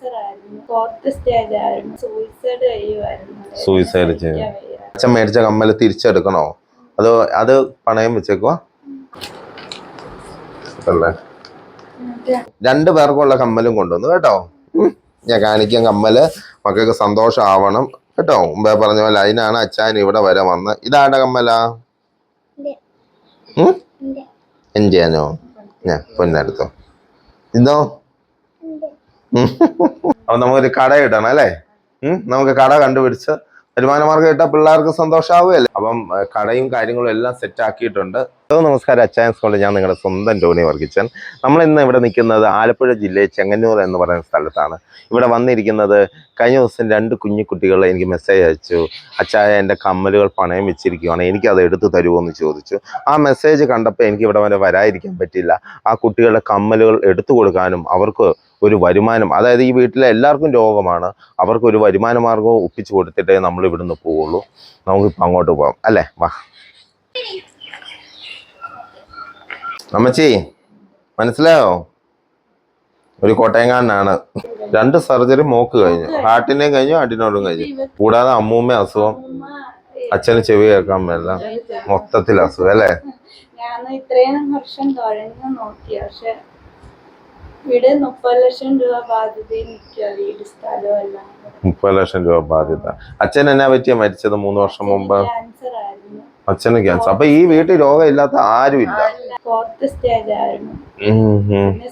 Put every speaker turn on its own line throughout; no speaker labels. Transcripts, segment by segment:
Cancer ആയിരുന്നു fourth stage ആയിരുന്നു suicide ചെയ്യുമായിരുന്നു
ചെയ്യും. അച്ഛൻ മേടിച്ച കമ്മൽ തിരിച്ചെടുക്കണോ? അതോ അത് പണയം വെച്ചേക്കോ അല്ലേ രണ്ടു പേർക്കുള്ള കമ്മലും കൊണ്ടുവന്നു കേട്ടോ. ഞാൻ കാണിക്കാൻ കമ്മൽ. മക്കൾക്ക് സന്തോഷമാവണം കേട്ടോ. മുമ്പേ പറഞ്ഞ പോലെ അതിനാണ് അച്ഛൻ ഇവിടെ വരെ വന്ന്. ഇതാണ്ട കമ്മലാ? എൻജിയാനോ ഞാൻ പൊന്നെടുത്തോ. ഇതോ. അപ്പൊ നമുക്കൊരു കട ഇടണം അല്ലേ? നമുക്ക് കട കണ്ടുപിടിച്ച് വരുമാന മാർഗം ഇട്ടാൽ പിള്ളേർക്ക് സന്തോഷമാവുകയല്ലേ അപ്പം കടയും കാര്യങ്ങളും എല്ലാം സെറ്റ് ആക്കിയിട്ടുണ്ട്. ഹലോ നമസ്കാരം. അച്ചായൻസ് കോളേജ് ഞാൻ നിങ്ങളുടെ സ്വന്തം ടോണി വർഗിച്ചൻ. നമ്മൾ ഇന്ന് ഇവിടെ നിൽക്കുന്നത് ആലപ്പുഴ ജില്ലയിൽ ചെങ്ങന്നൂർ എന്ന് പറയുന്ന സ്ഥലത്താണ്. ഇവിടെ വന്നിരിക്കുന്നത് കഴിഞ്ഞ ദിവസം രണ്ട് കുഞ്ഞു കുട്ടികൾ എനിക്ക് മെസ്സേജ് അയച്ചു. അച്ചായ എന്റെ കമ്മലുകൾ പണയം വെച്ചിരിക്കുകയാണ്. എനിക്കത് എടുത്തു തരുമോ എന്ന് ചോദിച്ചു. ആ മെസ്സേജ് കണ്ടപ്പോൾ എനിക്ക് ഇവിടെ വരെ വരാതിരിക്കാൻ പറ്റില്ല ആ കുട്ടികളുടെ കമ്മലുകൾ എടുത്തു കൊടുക്കാനും അവർക്ക് ഒരു വരുമാനം അതായത് ഈ വീട്ടിലെ എല്ലാവർക്കും രോഗമാണ് അവർക്ക് ഒരു വരുമാന മാർഗവും ഒപ്പിച്ചു കൊടുത്തിട്ടേ നമ്മൾ ഇവിടുന്ന് പോവുള്ളൂ. നമുക്കിപ്പോൾ അങ്ങോട്ട് പോകാം അല്ലേ? വാ. അമ്മച്ചി മനസ്സിലായോ? ഒരു കോട്ടയങ്കാരനാണ് രണ്ട് സർജറി മോക്ക് കഴിഞ്ഞു. ഹാർട്ടിനെ കഴിഞ്ഞു ഹാർട്ടിനോടും കഴിഞ്ഞു. കൂടാതെ അമ്മൂമ്മ അസുഖം അച്ഛന് ചെവി കേൾക്കാൻ മേല. മൊത്തത്തിൽ അസുഖം അല്ലേ?
ഞാൻ ഇത്രയും വർഷം തുഴഞ്ഞു നോക്കി. പക്ഷെ മുപ്പത് ലക്ഷം രൂപ വീട്
മുപ്പത് ലക്ഷം രൂപ ബാധ്യത. അച്ഛൻ എന്നാ പറ്റിയ മരിച്ചത് മൂന്ന് വർഷം മുമ്പ്? അച്ഛന് ക്യാൻസർ അപ്പൊ ഈ വീട്ടിൽ രോഗമില്ലാത്ത ഇല്ലാത്ത
ഫോർത്ത് സ്റ്റേജ് ആയിരുന്നു.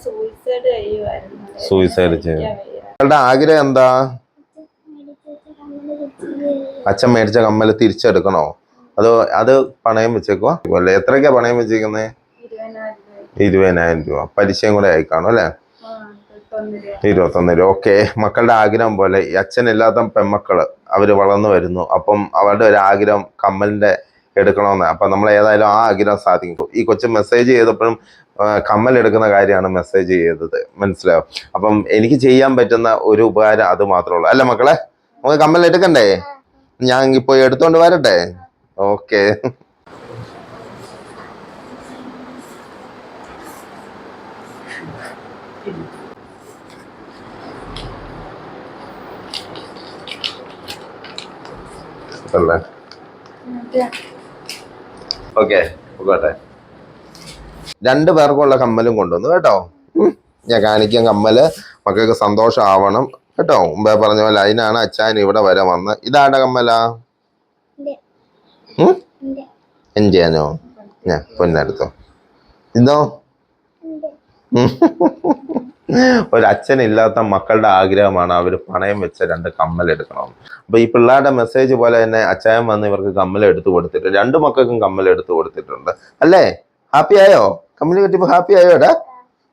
സൂയിസൈഡ് ചെയ്യുമായിരുന്നു
Suicide ചെയ്യും. നിങ്ങളുടെ ആഗ്രഹം എന്താ? അച്ഛൻ മേടിച്ച കമ്മൽ തിരിച്ചെടുക്കണോ? അതോ അത് പണയം വെച്ചേക്കുവാ? അല്ലേ എത്രയ്ക്കാ പണയം വെച്ചേക്കുന്നേ?
ഇരുപതിനായിരം രൂപ.
പലിശയും കൂടെ ആയി അല്ലേ?
ഇരുപത്തൊന്ന് രൂപ.
ഓക്കെ. മക്കളുടെ ആഗ്രഹം പോലെ അച്ഛനില്ലാത്ത പെമ്മക്കൾ അവർ വളർന്നു വരുന്നു. അപ്പം അവരുടെ ഒരു ആഗ്രഹം കമ്മലിന്റെ എടുക്കണമെന്ന്. അപ്പൊ നമ്മൾ ഏതായാലും ആ ആഗ്രഹം സാധിക്കും. ഈ കൊച്ചു മെസ്സേജ് ചെയ്തപ്പോഴും കമ്മൽ എടുക്കുന്ന കാര്യമാണ് മെസ്സേജ് ചെയ്തത്. മനസ്സിലാവും അപ്പം എനിക്ക് ചെയ്യാൻ പറ്റുന്ന ഒരു ഉപകാരം അത് മാത്രമേ ഉള്ളൂ. അല്ല മക്കളെ? നമുക്ക് കമ്മൽ എടുക്കണ്ടേ? ഞാൻ ഇപ്പൊ എടുത്തോണ്ട് വരട്ടെ? ഓക്കെ. അല്ലേ ഓക്കെ പോകട്ടെ. രണ്ടു പേർക്കുള്ള കമ്മലും കൊണ്ടുവന്നു കേട്ടോ. ഞാൻ കാണിക്കാൻ കമ്മൽ. മക്കൾക്ക് സന്തോഷമാവണം കേട്ടോ. മുമ്പേ പറഞ്ഞ പോലെ അതിനാണ് അച്ഛൻ ഇവിടെ വരെ വന്ന്. ഇതാണ്ട കമ്മല? ഉം? എൻജിയാനോ ഞാൻ പൊന്നെടുത്തോ. ഉം. ഒരച്ഛനില്ലാത്ത മക്കളുടെ ആഗ്രഹമാണ് അവർ പണയം വെച്ച രണ്ട് കമ്മൽ എടുക്കണം. അപ്പൊ ഈ പിള്ളേരുടെ മെസ്സേജ് പോലെ തന്നെ അച്ചായൻ വന്ന് ഇവർക്ക് കമ്മൽ എടുത്തു കൊടുത്തിട്ട് രണ്ട് മക്കൾക്കും കമ്മൽ എടുത്തു കൊടുത്തിട്ടുണ്ട്. അല്ലേ? ഹാപ്പി ആയോ? കമ്മൽ കിട്ടിയപ്പോ ഹാപ്പി ആയോ എടാ?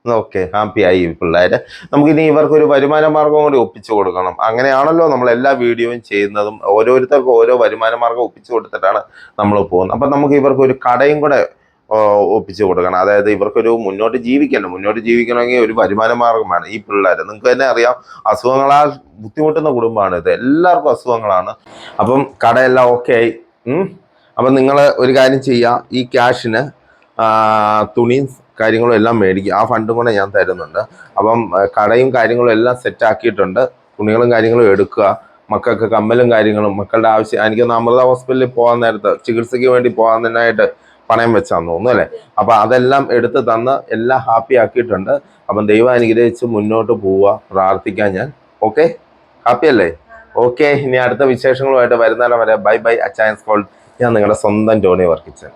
ഓക്കെ ഹാപ്പി ആയി ഈ പിള്ളേര്. നമുക്കിനി ഇവർക്ക് ഒരു വരുമാന മാർഗം കൂടി ഒപ്പിച്ചു കൊടുക്കണം. അങ്ങനെയാണല്ലോ നമ്മൾ എല്ലാ വീഡിയോയും ചെയ്യുന്നതും ഓരോരുത്തർക്കും ഓരോ വരുമാന മാർഗം ഒപ്പിച്ചു കൊടുത്തിട്ടാണ് നമ്മൾ പോകുന്നത്. അപ്പൊ നമുക്ക് ഇവർക്ക് ഒരു കടയും കൂടെ ഒപ്പിച്ചു കൊടുക്കണം. അതായത് ഇവർക്കൊരു മുന്നോട്ട് ജീവിക്കണം. മുന്നോട്ട് ജീവിക്കണമെങ്കിൽ ഒരു വരുമാന മാർഗം വേണം ഈ പിള്ളേർ നിങ്ങൾക്ക് തന്നെ അറിയാം അസുഖങ്ങളാൽ ബുദ്ധിമുട്ടുന്ന കുടുംബമാണ് ഇത്. എല്ലാവർക്കും അസുഖങ്ങളാണ്. അപ്പം കടയെല്ലാം ഓക്കെ ആയി. അപ്പം നിങ്ങൾ ഒരു കാര്യം ചെയ്യുക ഈ ക്യാഷിന് തുണിയും കാര്യങ്ങളും എല്ലാം മേടിക്കുക. ആ ഫണ്ടും കൂടെ ഞാൻ തരുന്നുണ്ട്. അപ്പം കടയും കാര്യങ്ങളും എല്ലാം സെറ്റാക്കിയിട്ടുണ്ട് തുണികളും കാര്യങ്ങളും എടുക്കുക. മക്കൾക്ക് കമ്മലും കാര്യങ്ങളും മക്കളുടെ ആവശ്യം. എനിക്കൊന്ന് അമൃത ഹോസ്പിറ്റലിൽ പോകാൻ നേരത്ത് ചികിത്സയ്ക്ക് വേണ്ടി പോകാനായിട്ട് പണയം വെച്ചാന്ന് തോന്നുന്നു അല്ലേ? അപ്പൊ അതെല്ലാം എടുത്ത് തന്ന് എല്ലാം ഹാപ്പി ആക്കിയിട്ടുണ്ട്. അപ്പം ദൈവം അനുഗ്രഹിച്ച് മുന്നോട്ട് പോവുക പ്രാർത്ഥിക്കാൻ ഞാൻ. ഓക്കെ ഹാപ്പി അല്ലേ? ഓക്കെ ഇനി അടുത്ത വിശേഷങ്ങളുമായിട്ട് വരുന്നാലും വരെ ബൈ ബൈ അച്ചായൻസ് കോൾ ഞാൻ നിങ്ങളുടെ സ്വന്തം ടോണി വർക്കിച്ചൻ.